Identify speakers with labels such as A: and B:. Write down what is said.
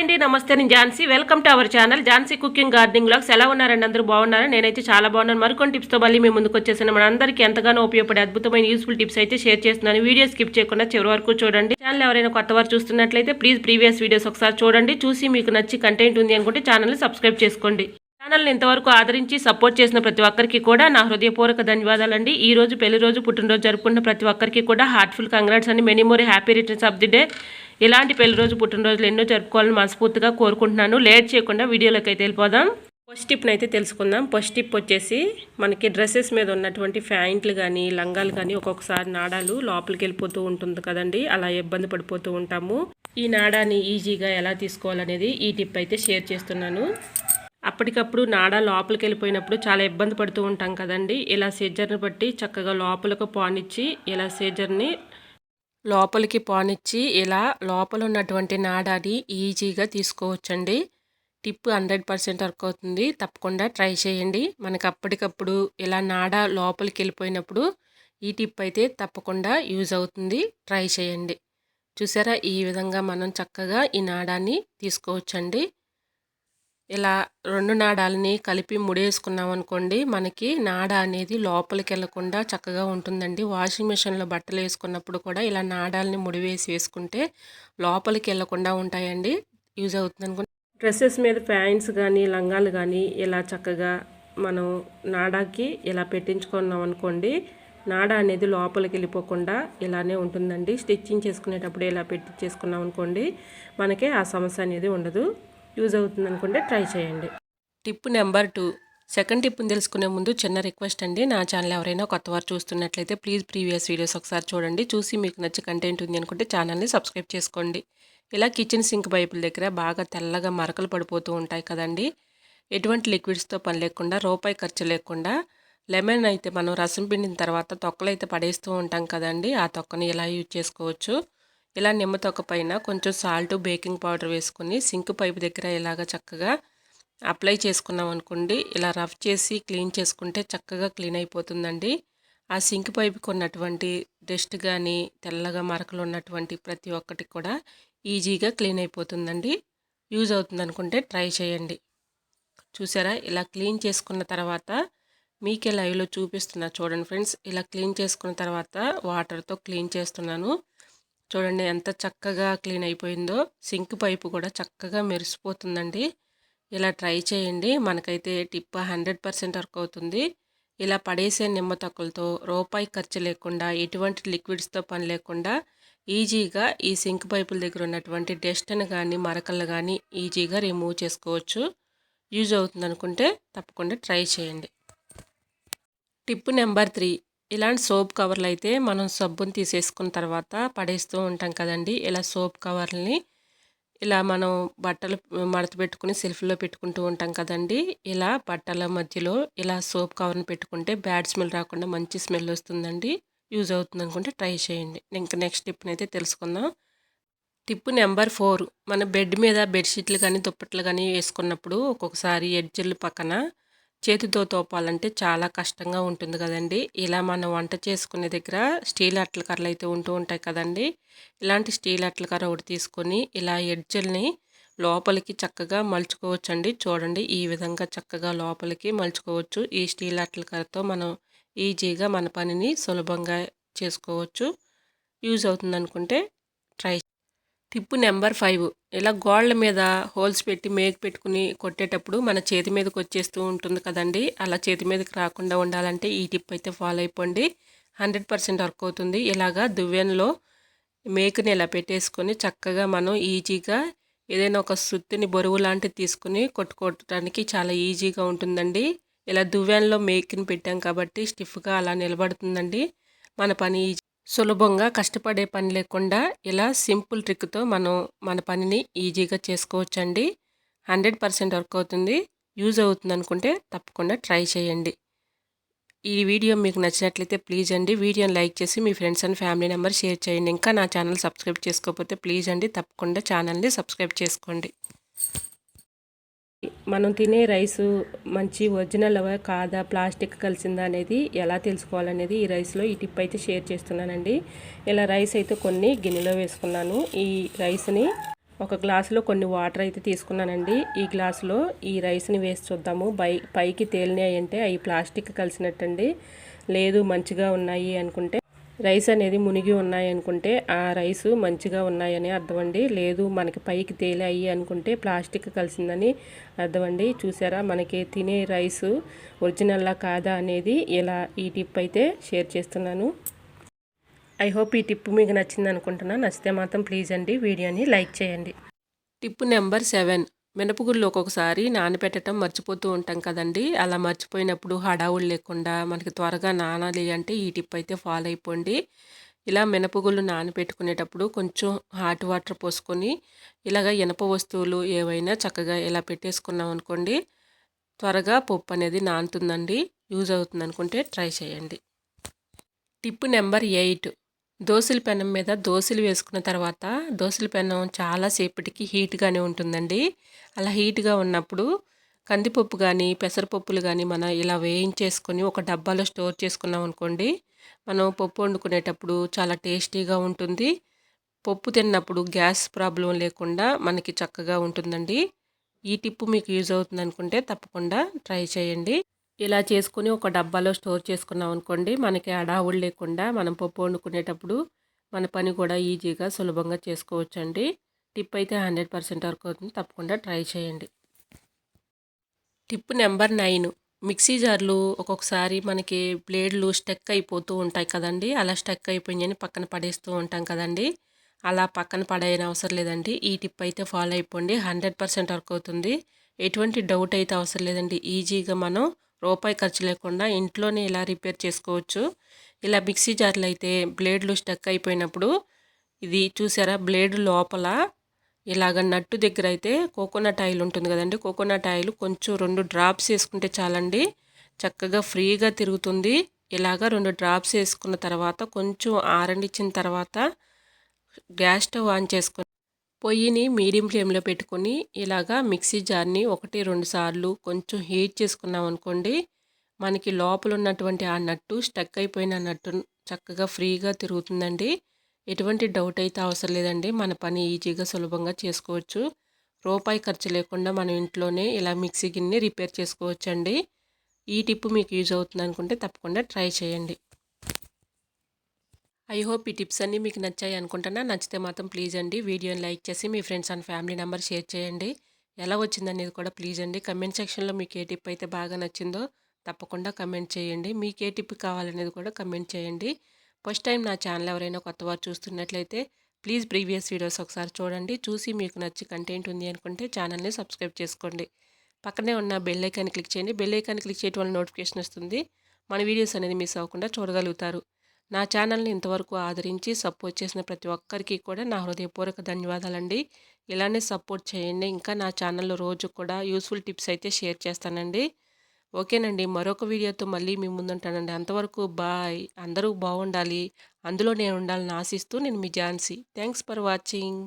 A: అండి నమస్తే నేను Jhansi. Welcome to our channel. Jhansi cooking gardening blogs ఎలా ఉన్నారండి? అందరూ బాగున్నారు? నేనైతే చాలా బాగున్నాను. మరికొన్ని టిప్స్తో మళ్ళీ మీ ముందుకు వచ్చేసాను. మన అందరికీ ఎంతగానో ఉపయోగపడే అద్భుతమైన యూస్ఫుల్ టిప్స్ అయితే షేర్ చేస్తున్నాను. వీడియో స్కిప్ చేయకుండా చివరి వరకు చూడండి. ఛానల్ ఎవరైనా కొత్త వారు చూస్తున్నట్లయితే ప్లీజ్ ప్రీవియస్ వీడియోస్ ఒకసారి చూడండి. చూసి మీకు నచ్చి కంటెంట్ ఉంది అనుకుంటే ఛానల్ని సబ్స్క్రైబ్ చేసుకోండి. ఛానల్ని ఇంతవరకు ఆదరించి సపోర్ట్ చేసిన ప్రతి ఒక్కరికి కూడా నా హృదయపూర్వక ధన్యవాదాలండి. ఈ రోజు పెళ్ళి రోజు పుట్టినరోజు జరుపుకున్న ప్రతి ఒక్కరికి కూడా హార్ట్ఫుల్ కంగ్రాట్స్ అండి. Many more happy returns of the day ఇలాంటి పెళ్ళి రోజు పుట్టినరోజులు ఎన్నో జరుపుకోవాలని మనస్ఫూర్తిగా కోరుకుంటున్నాను. లేట్ చేయకుండా వీడియోలోకి అయితే వెళ్ళిపోదాం. ఫస్ట్ టిప్ని అయితే తెలుసుకుందాం. ఫస్ట్ టిప్ వచ్చేసి మనకి డ్రెస్సెస్ మీద ఉన్నటువంటి ప్యాంట్లు కానీ లంగాలు కానీ ఒక్కొక్కసారి నాడాలు లోపలికి వెళ్ళిపోతూ ఉంటుంది కదండి. అలా ఇబ్బంది పడిపోతూ ఉంటాము. ఈ నాడాని ఈజీగా ఎలా తీసుకోవాలనేది ఈ టిప్ అయితే షేర్ చేస్తున్నాను. అప్పటికప్పుడు నాడ లోపలికి వెళ్ళిపోయినప్పుడు చాలా ఇబ్బంది పడుతూ ఉంటాం కదండి. ఇలా సీజర్ని బట్టి చక్కగా లోపలకు పానిచ్చి ఇలా సీజర్ని లోపలికి పానిచ్చి ఇలా లోపల ఉన్నటువంటి నాడాని ఈజీగా తీసుకోవచ్చండి. టిప్ హండ్రెడ్ పర్సెంట్ వర్క్ అవుతుంది. తప్పకుండా ట్రై చేయండి. మనకు అప్పటికప్పుడు ఇలా నాడ లోపలికి వెళ్ళిపోయినప్పుడు ఈ టిప్ అయితే తప్పకుండా యూజ్ అవుతుంది. ట్రై చేయండి. చూసారా? ఈ విధంగా మనం చక్కగా ఈ నాడాన్ని తీసుకోవచ్చండి. ఇలా రెండు నాడాలని కలిపి ముడేసుకున్నాం అనుకోండి మనకి నాడ అనేది లోపలికి వెళ్ళకుండా చక్కగా ఉంటుందండి. వాషింగ్ మిషన్లో బట్టలు వేసుకున్నప్పుడు కూడా ఇలా నాడాలని ముడివేసి వేసుకుంటే లోపలికి వెళ్ళకుండా ఉంటాయండి. యూజ్ అవుతుంది అనుకుంటే డ్రెస్సెస్ మీద ప్యాంట్స్ కానీ లంగాలు కానీ ఇలా చక్కగా మనం నాడాకి ఇలా పెట్టించుకున్నాం అనుకోండి నాడ అనేది లోపలికి వెళ్ళిపోకుండా ఇలానే ఉంటుందండి. స్టిచ్చింగ్ చేసుకునేటప్పుడు ఇలా పెట్టించేసుకున్నాం అనుకోండి మనకి ఆ సమస్య అనేది ఉండదు. యూజ్ అవుతుంది అనుకుంటే ట్రై చేయండి. Tip number two. Second tip తెలుసుకునే ముందు చిన్న రిక్వెస్ట్ అండి. నా ఛానల్ ఎవరైనా కొత్త వారు చూస్తున్నట్లయితే ప్లీజ్ ప్రీవియస్ వీడియోస్ ఒకసారి చూడండి. చూసి మీకు నచ్చే కంటెంట్ ఉంది అనుకుంటే ఛానల్ని సబ్స్క్రైబ్ చేసుకోండి. ఇలా కిచెన్ సింక్ పైపుల దగ్గర బాగా తెల్లగా మరకలు పడిపోతూ ఉంటాయి కదండి. ఎటువంటి లిక్విడ్స్తో పని లేకుండా రూపాయి ఖర్చు లేకుండా లెమన్ అయితే మనం రసం పిండిన తర్వాత తొక్కలు అయితే పడేస్తూ ఉంటాం కదండి. ఆ తొక్కని ఇలా యూజ్ చేసుకోవచ్చు? ఇలా నిమ్మతొక్క పైన కొంచెం సాల్ట్ బేకింగ్ పౌడర్ వేసుకుని సింక్ పైపు దగ్గర ఇలాగ చక్కగా అప్లై చేసుకున్నాం అనుకోండి. ఇలా రఫ్ చేసి క్లీన్ చేసుకుంటే చక్కగా క్లీన్ అయిపోతుందండి. ఆ సింక్ పైపుకి ఉన్నటువంటి డస్ట్ కానీ తెల్లగా మరకలు ఉన్నటువంటి ప్రతి ఒక్కటి కూడా ఈజీగా క్లీన్ అయిపోతుందండి. యూజ్ అవుతుంది అనుకుంటే ట్రై చేయండి. చూసారా? ఇలా క్లీన్ చేసుకున్న తర్వాత మీకే లైవ్లో చూపిస్తున్నా చూడండి ఫ్రెండ్స్. ఇలా క్లీన్ చేసుకున్న తర్వాత వాటర్తో క్లీన్ చేస్తున్నాను. చూడండి ఎంత చక్కగా క్లీన్ అయిపోయిందో. సింక్ పైపు కూడా చక్కగా మెరిసిపోతుందండి. ఇలా ట్రై చేయండి. మనకైతే టిప్ హండ్రెడ్ పర్సెంట్ వర్క్ అవుతుంది. ఇలా పడేసే నిమ్మ తొక్కలతో రూపాయి ఖర్చు లేకుండా ఎటువంటి లిక్విడ్స్తో పని లేకుండా ఈజీగా ఈ సింక్ పైపుల దగ్గర ఉన్నటువంటి డస్ట్ని కానీ మరకలు కానీ ఈజీగా రిమూవ్ చేసుకోవచ్చు. యూజ్ అవుతుంది అనుకుంటే తప్పకుండా ట్రై చేయండి. Tip number three. ఇలాంటి సోప్ కవర్లు అయితే మనం సబ్బుని తీసేసుకున్న తర్వాత పడేస్తూ ఉంటాం కదండి. ఇలా సోప్ కవర్లని ఇలా మనం బట్టలు మడత పెట్టుకుని సెల్ఫ్లో పెట్టుకుంటూ ఉంటాం కదండి. ఇలా బట్టల మధ్యలో ఇలా సోప్ కవర్ని పెట్టుకుంటే బ్యాడ్ స్మెల్ రాకుండా మంచి స్మెల్ వస్తుందండి. యూజ్ అవుతుంది అనుకుంటే ట్రై చేయండి. ఇంకా నెక్స్ట్ టిప్ని అయితే తెలుసుకుందాం. Tip number four. మన బెడ్ మీద బెడ్షీట్లు కానీ దుప్పట్లు కానీ వేసుకున్నప్పుడు ఒక్కొక్కసారి ఎడ్జర్లు పక్కన చేతితో తోపాలంటే చాలా కష్టంగా ఉంటుంది కదండి. ఇలా మనం వంట చేసుకునే దగ్గర స్టీల్ అట్ల కర్రలు అయితే ఉంటూ ఉంటాయి కదండి. ఇలాంటి స్టీల్ అట్ల కర్ర ఒకటి తీసుకొని ఇలా ఎడ్జల్ని లోపలికి చక్కగా మలుచుకోవచ్చండి. చూడండి ఈ విధంగా చక్కగా లోపలికి మలుచుకోవచ్చు. ఈ స్టీల్ అట్ల కర్రతో మనం ఈజీగా మన పనిని సులభంగా చేసుకోవచ్చు. యూజ్ అవుతుంది అనుకుంటే ట్రై టిప్పు నెంబర్ ఫైవ్. ఇలా గోళ్ళ మీద హోల్స్ పెట్టి మేకు పెట్టుకుని కొట్టేటప్పుడు మన చేతి మీదకి వచ్చేస్తూ ఉంటుంది కదండి. అలా చేతి మీదకి రాకుండా ఉండాలంటే ఈ టిప్ అయితే ఫాలో అయిపోండి. హండ్రెడ్ పర్సెంట్ వర్క్ అవుతుంది. ఇలాగా దువ్వెనలో మేకుని ఇలా పెట్టేసుకొని చక్కగా మనం ఈజీగా ఏదైనా ఒక సుత్తిని బరువు లాంటిది తీసుకుని కొట్టుకోవటానికి చాలా ఈజీగా ఉంటుందండి. ఇలా దువ్వెనలో మేకుని పెట్టాం కాబట్టి స్టిఫ్గా అలా నిలబడుతుందండి. మన పని ఈజీ సులభంగా కష్టపడే పని లేకుండా ఇలా సింపుల్ ట్రిక్తో మనం మన పనిని ఈజీగా చేసుకోవచ్చండి. హండ్రెడ్ పర్సెంట్ వర్క్ అవుతుంది. యూజ్ అవుతుంది అనుకుంటే తప్పకుండా ట్రై చేయండి. ఈ వీడియో మీకు నచ్చినట్లయితే ప్లీజ్ అండి. వీడియోని లైక్ చేసి మీ friends and family number share చేయండి. ఇంకా నా ఛానల్ సబ్స్క్రైబ్ చేసుకోకపోతే ప్లీజ్ అండి. తప్పకుండా ఛానల్ని సబ్స్క్రైబ్ చేసుకోండి. మనం తినే రైసు మంచి ఒరిజినల్ కాదా ప్లాస్టిక్ కలిసిందా అనేది ఎలా తెలుసుకోవాలనేది ఈ రైస్లో ఈ టిప్ అయితే షేర్ చేస్తున్నానండి. ఇలా రైస్ అయితే కొన్ని గిన్నెలో వేసుకున్నాను. ఈ రైస్ని ఒక గ్లాసులో కొన్ని వాటర్ అయితే తీసుకున్నానండి. ఈ గ్లాసులో ఈ రైస్ని వేసి చూద్దాము. పై పైకి తేలినాయి అంటే అవి ప్లాస్టిక్ కలిసినట్టండి. లేదు మంచిగా ఉన్నాయి అనుకుంటే రైస్ అనేది మునిగి ఉన్నాయి అనుకుంటే ఆ రైస్ మంచిగా ఉన్నాయని అర్థమండి లేదు మనకి పైకి తేలాయి అనుకుంటే ప్లాస్టిక్ కలిసిందని అర్థమండి చూసారా మనకి తినే రైస్ ఒరిజినల్లా కాదా అనేది ఇలా ఈ టిప్ అయితే షేర్ చేస్తున్నాను. ఐ హోప్ ఈ టిప్ మీకు నచ్చింది అనుకుంటున్నాను నచ్చితే మాత్రం ప్లీజ్ అండి వీడియోని లైక్ చేయండి. Tip number seven. మినపగుళ్ళు ఒక్కొక్కసారి నానబెట్టడం మర్చిపోతూ ఉంటాం కదండి. అలా మర్చిపోయినప్పుడు హడావులు లేకుండా మనకి త్వరగా నానాలి అంటే ఈ టిప్ అయితే ఫాలో అయిపోండి. ఇలా మినపగుళ్ళు నానబెట్టుకునేటప్పుడు కొంచెం హాట్ వాటర్ పోసుకొని ఇలాగ ఇనప వస్తువులు ఏవైనా చక్కగా ఇలా పెట్టేసుకున్నాం అనుకోండి త్వరగా పప్పు అనేది నానుతుందండి. యూజ్ అవుతుంది అనుకుంటే ట్రై చేయండి. Tip number eight. దోశల పెనం మీద దోశలు వేసుకున్న తర్వాత దోశల పెనం చాలాసేపటికి హీట్గానే ఉంటుందండి. అలా హీట్గా ఉన్నప్పుడు కందిపప్పు కానీ పెసరపప్పులు కానీ మనం ఇలా వేయించేసుకొని ఒక డబ్బాలో స్టోర్ చేసుకున్నాం అనుకోండి మనం పప్పు వండుకునేటప్పుడు చాలా టేస్టీగా ఉంటుంది. పప్పు తిన్నప్పుడు గ్యాస్ ప్రాబ్లం లేకుండా మనకి చక్కగా ఉంటుందండి. ఈ టిప్పు మీకు యూజ్ అవుతుంది అనుకుంటే తప్పకుండా ట్రై చేయండి. ఇలా చేసుకుని ఒక డబ్బాలో స్టోర్ చేసుకున్నాం అనుకోండి మనకి అడావుడు లేకుండా మనం పప్పు వండుకునేటప్పుడు మన పని కూడా ఈజీగా సులభంగా చేసుకోవచ్చండి. టిప్ అయితే హండ్రెడ్ పర్సెంట్ వరకు అవుతుంది. తప్పకుండా ట్రై చేయండి. Tip number nine. మిక్సీ జార్లు ఒక్కొక్కసారి మనకి బ్లేడ్లు స్టెక్ అయిపోతూ ఉంటాయి కదండి. అలా స్టెక్ అయిపోయిందని పక్కన పడేస్తూ ఉంటాం కదండి. అలా పక్కన పడేయని అవసరం లేదండి. ఈ టిప్ అయితే ఫాలో అయిపోండి. హండ్రెడ్ పర్సెంట్ వర్క్ అవుతుంది. ఎటువంటి డౌట్ అయితే అవసరం లేదండి. ఈజీగా మనం రూపాయి ఖర్చు లేకుండా ఇంట్లోనే ఇలా రిపేర్ చేసుకోవచ్చు. ఇలా మిక్సీ జార్లు అయితే బ్లేడ్లు స్టక్ అయిపోయినప్పుడు ఇది చూసారా? బ్లేడ్ లోపల ఇలాగ నట్టు దగ్గర అయితే కోకోనట్ ఆయిల్ ఉంటుంది కదండి. కోకోనట్ ఆయిల్ కొంచెం రెండు డ్రాప్స్ వేసుకుంటే చాలండి. చక్కగా ఫ్రీగా తిరుగుతుంది. ఇలాగ రెండు డ్రాప్స్ వేసుకున్న తర్వాత కొంచెం ఆరండిచ్చిన తర్వాత గ్యాస్ స్టవ్ ఆన్ చేసుకొని పొయ్యిని మీడియం ఫ్లేమ్లో పెట్టుకొని ఇలాగా మిక్సీ జార్ని ఒకటి రెండు సార్లు కొంచెం హీట్ చేసుకున్నాం అనుకోండి మనకి లోపల ఉన్నటువంటి ఆ నట్టు స్టక్ అయిపోయిన నట్టు చక్కగా ఫ్రీగా తిరుగుతుందండి. ఎటువంటి డౌట్ అయితే అవసరం లేదండి. మన పని ఈజీగా సులభంగా చేసుకోవచ్చు. రూపాయి ఖర్చు లేకుండా మనం ఇంట్లోనే ఇలా మిక్సీ గిన్నె రిపేర్ చేసుకోవచ్చండి. ఈ టిప్ మీకు యూజ్ అవుతుంది అనుకుంటే తప్పకుండా ట్రై చేయండి. ఐ హోప్ ఈ టిప్స్ అన్నీ మీకు నచ్చాయి అనుకుంటున్నా. నచ్చితే మాత్రం ప్లీజ్ అండి వీడియోని లైక్ చేసి మీ friends and family number share చేయండి. ఎలా వచ్చిందనేది కూడా ప్లీజ్ అండి. కమెంట్ సెక్షన్లో మీకు ఏ టిప్ అయితే బాగా నచ్చిందో తప్పకుండా కమెంట్ చేయండి. మీకు ఏ టిప్ కావాలనేది కూడా కమెంట్ చేయండి. ఫస్ట్ టైం నా ఛానల్ ఎవరైనా కొత్త వారు చూస్తున్నట్లయితే ప్లీజ్ ప్రీవియస్ వీడియోస్ ఒకసారి చూడండి. చూసి మీకు నచ్చి కంటెంట్ ఉంది అనుకుంటే ఛానల్ని సబ్స్క్రైబ్ చేసుకోండి. పక్కనే ఉన్న బెల్ ఐకాన్ని క్లిక్ చేయండి. బెల్ ఐకాన్ని క్లిక్ చేయడం వల్ల నోటిఫికేషన్ వస్తుంది. మన వీడియోస్ అనేది మిస్ అవ్వకుండా చూడగలుగుతారు. నా ఛానల్ని ఇంతవరకు ఆదరించి సపోర్ట్ చేసిన ప్రతి ఒక్కరికి కూడా నా హృదయపూర్వక ధన్యవాదాలండి. ఇలానే సపోర్ట్ చేయండి. ఇంకా నా ఛానల్లో రోజు కూడా యూస్ఫుల్ టిప్స్ అయితే షేర్ చేస్తానండి. ఓకేనండి. మరొక వీడియోతో మళ్ళీ మీ ముందుంటానండి. అంతవరకు బాయ్. అందరూ బాగుండాలి అందులో నేను ఉండాలని ఆశిస్తూ నేను మీ ఝాన్సీ. Thanks for watching.